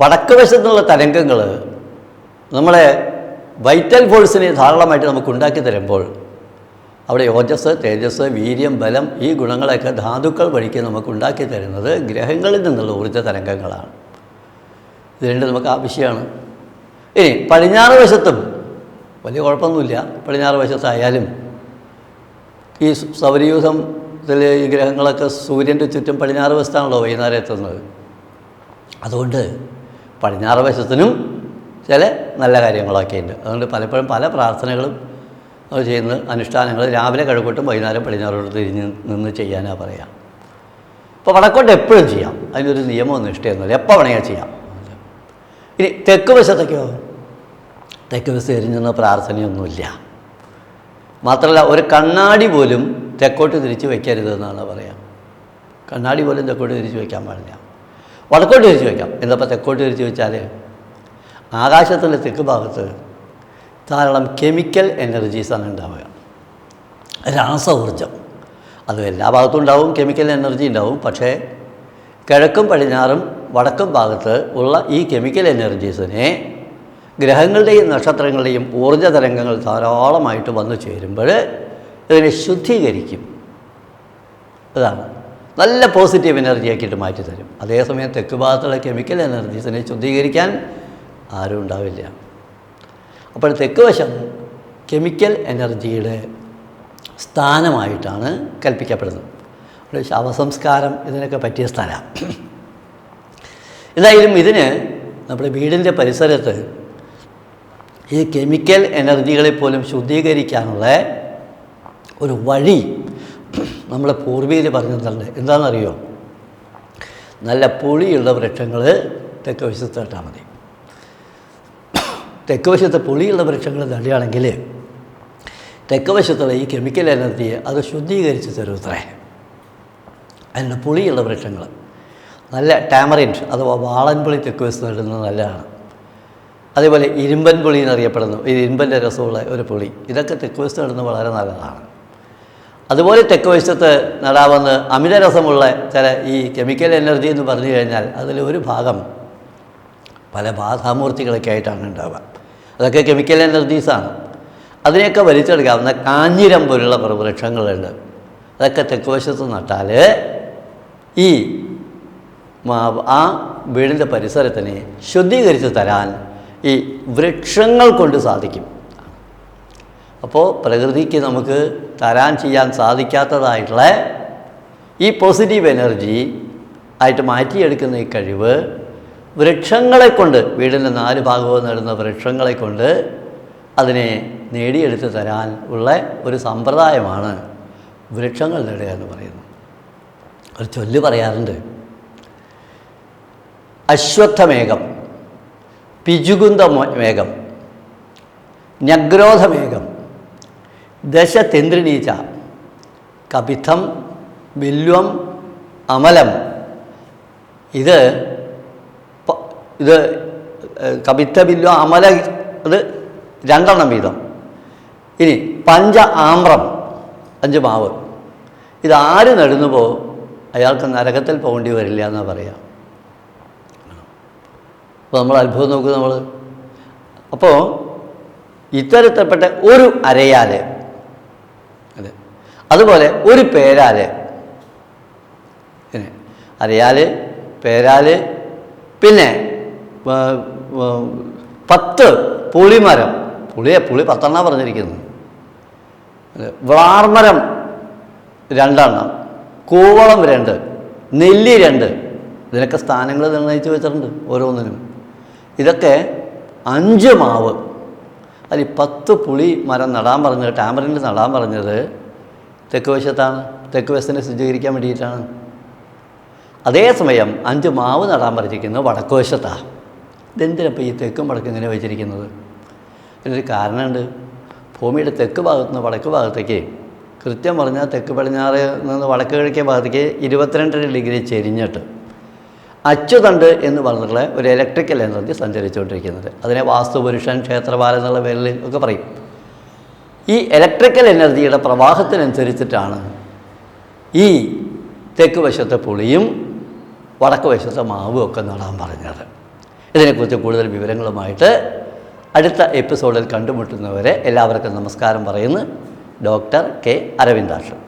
വടക്ക് വശത്തുള്ള തരംഗങ്ങൾ നമ്മളെ വൈറ്റൽ ഫോഴ്സിനെ ധാരാളമായിട്ട് നമുക്ക് ഉണ്ടാക്കി തരുമ്പോൾ അവിടെ ഓജസ് തേജസ് വീര്യം ബലം ഈ ഗുണങ്ങളൊക്കെ ധാതുക്കൾ വഴിക്ക് നമുക്ക് ഉണ്ടാക്കി തരുന്നത് ഗ്രഹങ്ങളിൽ നിന്നുള്ള ഊർജ തരംഗങ്ങളാണ്. ഇത് രണ്ടും നമുക്ക് ആവശ്യമാണ്. ഇനി പടിഞ്ഞാറ് വശത്തും വലിയ കുഴപ്പമൊന്നുമില്ല. പടിഞ്ഞാറ് വശത്തായാലും ഈ സൗരയൂഥത്തിൽ ഈ ഗ്രഹങ്ങളൊക്കെ സൂര്യന്റെ ചുറ്റും പടിഞ്ഞാറ് വശത്താണല്ലോ വൈകുന്നേരം എത്തുന്നത്. അതുകൊണ്ട് പടിഞ്ഞാറ് വശത്തിനും ചില നല്ല കാര്യങ്ങളൊക്കെ ഉണ്ട്. അതുകൊണ്ട് പലപ്പോഴും പല പ്രാർത്ഥനകളും അത് ചെയ്യുന്ന അനുഷ്ഠാനങ്ങൾ രാവിലെ കിഴക്കോട്ടും വൈകുന്നേരം പടിഞ്ഞാറോട്ട് തിരിഞ്ഞ് നിന്ന് ചെയ്യാനാണ് പറയാം. ഇപ്പോൾ വടക്കോട്ട് എപ്പോഴും ചെയ്യാം. അതിനൊരു നിയമമൊന്നും ഇഷ്ടമൊന്നുമില്ല എപ്പോൾ വേണമെങ്കിൽ ചെയ്യാം. ഇനി തെക്ക് വശത്തൊക്കെയോ? തെക്ക് വശത്ത് എരിഞ്ഞുന്ന പ്രാർത്ഥനയൊന്നുമില്ല. മാത്രമല്ല ഒരു കണ്ണാടി പോലും തെക്കോട്ട് തിരിച്ച് വയ്ക്കരുതെന്നാണ് പറയാം. കണ്ണാടി പോലും തെക്കോട്ട് തിരിച്ച് വയ്ക്കാൻ പാടില്ല. വടക്കോട്ട് തിരിച്ച് വയ്ക്കാം എന്തപ്പോൾ തെക്കോട്ട് തിരിച്ച് വെച്ചാൽ ആകാശത്തിന്റെ തെക്ക് ഭാഗത്ത് ധാരാളം കെമിക്കൽ എനർജീസാണ് ഉണ്ടാവുക. രാസ ഊർജം അത് എല്ലാ ഭാഗത്തും ഉണ്ടാവും കെമിക്കൽ എനർജി ഉണ്ടാവും. പക്ഷേ കിഴക്കും പടിഞ്ഞാറും വടക്കും ഭാഗത്ത് ഉള്ള ഈ കെമിക്കൽ എനർജീസിനെ ഗ്രഹങ്ങളുടെയും നക്ഷത്രങ്ങളുടെയും ഊർജ തരംഗങ്ങൾ ധാരാളമായിട്ട് വന്നു ചേരുമ്പോൾ ഇതിനെ ശുദ്ധീകരിക്കും. അതാണ്. നല്ല പോസിറ്റീവ് എനർജി ആക്കിയിട്ട് മാറ്റി തരും. അതേസമയം തെക്ക് ഭാഗത്തുള്ള കെമിക്കൽ എനർജീസിനെ ശുദ്ധീകരിക്കാൻ ആരും ഉണ്ടാവില്ല. അപ്പോൾ തെക്ക് വശം കെമിക്കൽ എനർജിയുടെ സ്ഥാനമായിട്ടാണ് കൽപ്പിക്കപ്പെടുന്നത്. ശവസംസ്കാരം ഇതിനൊക്കെ പറ്റിയ സ്ഥലമാണ് എന്തായാലും ഇതിന് നമ്മുടെ വീടിന്റെ പരിസരത്ത് ഈ കെമിക്കൽ എനർജികളെ പോലും ശുദ്ധീകരിക്കാനുള്ള ഒരു വഴി നമ്മളെ പൂർവികർ പറഞ്ഞിട്ടുണ്ട് എന്താണെന്നറിയോ? നല്ല പുളിയുള്ള വൃക്ഷങ്ങൾ തെക്ക് വശത്ത് നട്ടാൽ മതി. തെക്ക് വശത്ത് പുളിയുള്ള വൃക്ഷങ്ങൾ നടുകയാണെങ്കിൽ തെക്ക് വശത്തുള്ള ഈ കെമിക്കൽ എനർജിയെ അത് ശുദ്ധീകരിച്ച് തരുത്രേ അതിന്റെ പുളിയുള്ള വൃക്ഷങ്ങൾ. നല്ല ടാമറിൻ അഥവാ വാളൻപുളി തെക്ക് വശത്ത് നടുന്നത് നല്ലതാണ്. അതേപോലെ ഇരുമ്പൻ പുളി എന്നറിയപ്പെടുന്നു. ഇരുമ്പന്റെ രസമുള്ള ഒരു പുളി. ഇതൊക്കെ തെക്ക് വശത്ത് നടുന്നത് വളരെ നല്ലതാണ്. അതുപോലെ തെക്ക് വശത്ത് നടാവുന്ന അമിതരസമുള്ള ചില ഈ കെമിക്കൽ എനർജി എന്ന് പറഞ്ഞു കഴിഞ്ഞാൽ അതിൽ ഒരു ഭാഗം പല ബാധാമൂർത്തികളൊക്കെ ആയിട്ടാണ് ഉണ്ടാവുക. അതൊക്കെ കെമിക്കൽ എനർജീസാണ് അതിനെയൊക്കെ വലിച്ചെടുക്കാവുന്ന കാഞ്ഞിരം പോലുള്ള വൃക്ഷങ്ങളുണ്ട് അതൊക്കെ തെക്ക് വശത്ത് നട്ടാൽ ഈ ആ വീടിന്റെ പരിസരത്തിനെ ശുദ്ധീകരിച്ച് തരാൻ ഈ വൃക്ഷങ്ങൾ കൊണ്ട് സാധിക്കും. അപ്പോൾ പ്രകൃതിക്ക് നമുക്ക് തരാൻ ചെയ്യാൻ സാധിക്കാത്തതായിട്ടുള്ള ഈ പോസിറ്റീവ് എനർജി ആയിട്ട് മാറ്റിയെടുക്കുന്ന ഈ കഴിവ് വൃക്ഷങ്ങളെ കൊണ്ട് വീടിന്റെ നാല് ഭാഗവും നേടുന്ന വൃക്ഷങ്ങളെ കൊണ്ട് അതിനെ നേടിയെടുത്ത് തരാൻ ഉള്ള ഒരു സമ്പ്രദായമാണ് വൃക്ഷങ്ങൾ നേടുക എന്ന് പറയുന്നത്. ഒരു ചൊല്ല് പറയാറുണ്ട്. അശ്വത്ഥമേഘം പിജുകുന്ത മേഘം ന്യഗ്രോധമേഘം ദശതെന്ദ്രിണീച്ച കപിഥം ബില്വം അമലം. ഇത് ഇത് കപിത്ത ബില്വം അമല അത് രണ്ടെണ്ണം വീതം. ഇനി പഞ്ച ആമ്രം അഞ്ച് മാവ്. ഇത് ആര് നടുന്നുവോ അയാൾക്ക് നരകത്തിൽ പോകേണ്ടി വരില്ല എന്നാണ് പറയാം. അപ്പോൾ നമ്മൾ അത്ഭുതം നോക്കും നമ്മൾ അപ്പോൾ ഇത്തരത്തിൽപ്പെട്ട ഒരു അരയാൽ അതെ. അതുപോലെ ഒരു പേരാൽ. അരയാൽ പേരാൽ പിന്നെ പത്ത് പുളിമരം. പുളിയെ പുളി പത്തെണ്ണ പറഞ്ഞിരിക്കുന്നു. അതെ. വാർമരം രണ്ടെണ്ണം. കൂവളം രണ്ട്. നെല്ലി രണ്ട്. ഇതിനൊക്കെ സ്ഥാനങ്ങൾ നിർണയിച്ച് വെച്ചിട്ടുണ്ട് ഓരോന്നിനും. ഇതൊക്കെ അഞ്ച് മാവ്. അതിൽ പത്ത് പുളി മരം നടാൻ പറഞ്ഞത് ടാമറിന്റെ നടാൻ പറഞ്ഞത് തെക്ക് വശത്താണ്. തെക്ക് വശത്തിനെ ശുചീകരിക്കാൻ വേണ്ടിയിട്ടാണ്. അതേസമയം അഞ്ച് മാവ് നടാൻ പറഞ്ഞിരിക്കുന്നത് വടക്ക് വശത്താണ്. ഇതെന്തിനപ്പോൾ ഈ തെക്കും വടക്കും ഇങ്ങനെ വെച്ചിരിക്കുന്നത്? ഇതിനൊരു കാരണമുണ്ട്. ഭൂമിയുടെ തെക്ക് ഭാഗത്തു നിന്ന് വടക്ക് ഭാഗത്തേക്ക് കൃത്യം പറഞ്ഞാൽ തെക്ക് പടിഞ്ഞാറ് നിന്ന് വടക്ക് കിഴക്കേ ഭാഗത്തേക്ക് ഇരുപത്തിരണ്ടര ഡിഗ്രി ചെരിഞ്ഞിട്ട് അച്ചുതണ്ട് എന്ന് പറഞ്ഞിട്ടുള്ള ഒരു ഇലക്ട്രിക്കൽ എനർജി സഞ്ചരിച്ചുകൊണ്ടിരിക്കുന്നത്. അതിനെ വാസ്തുപുരുഷൻ ക്ഷേത്രപാല എന്നുള്ള പേരിൽ ഒക്കെ പറയും. ഈ ഇലക്ട്രിക്കൽ എനർജിയുടെ പ്രവാഹത്തിനനുസരിച്ചിട്ടാണ് ഈ തെക്ക് വശത്തെ പുളിയും വടക്ക് വശത്തെ മാവും ഒക്കെ നടാൻ പറഞ്ഞത്. ഇതിനെക്കുറിച്ച് കൂടുതൽ വിവരങ്ങളുമായിട്ട് അടുത്ത എപ്പിസോഡിൽ കണ്ടുമുട്ടുന്നവരെ എല്ലാവർക്കും നമസ്കാരം പറയുന്നു. Doctor K Aravindakshan.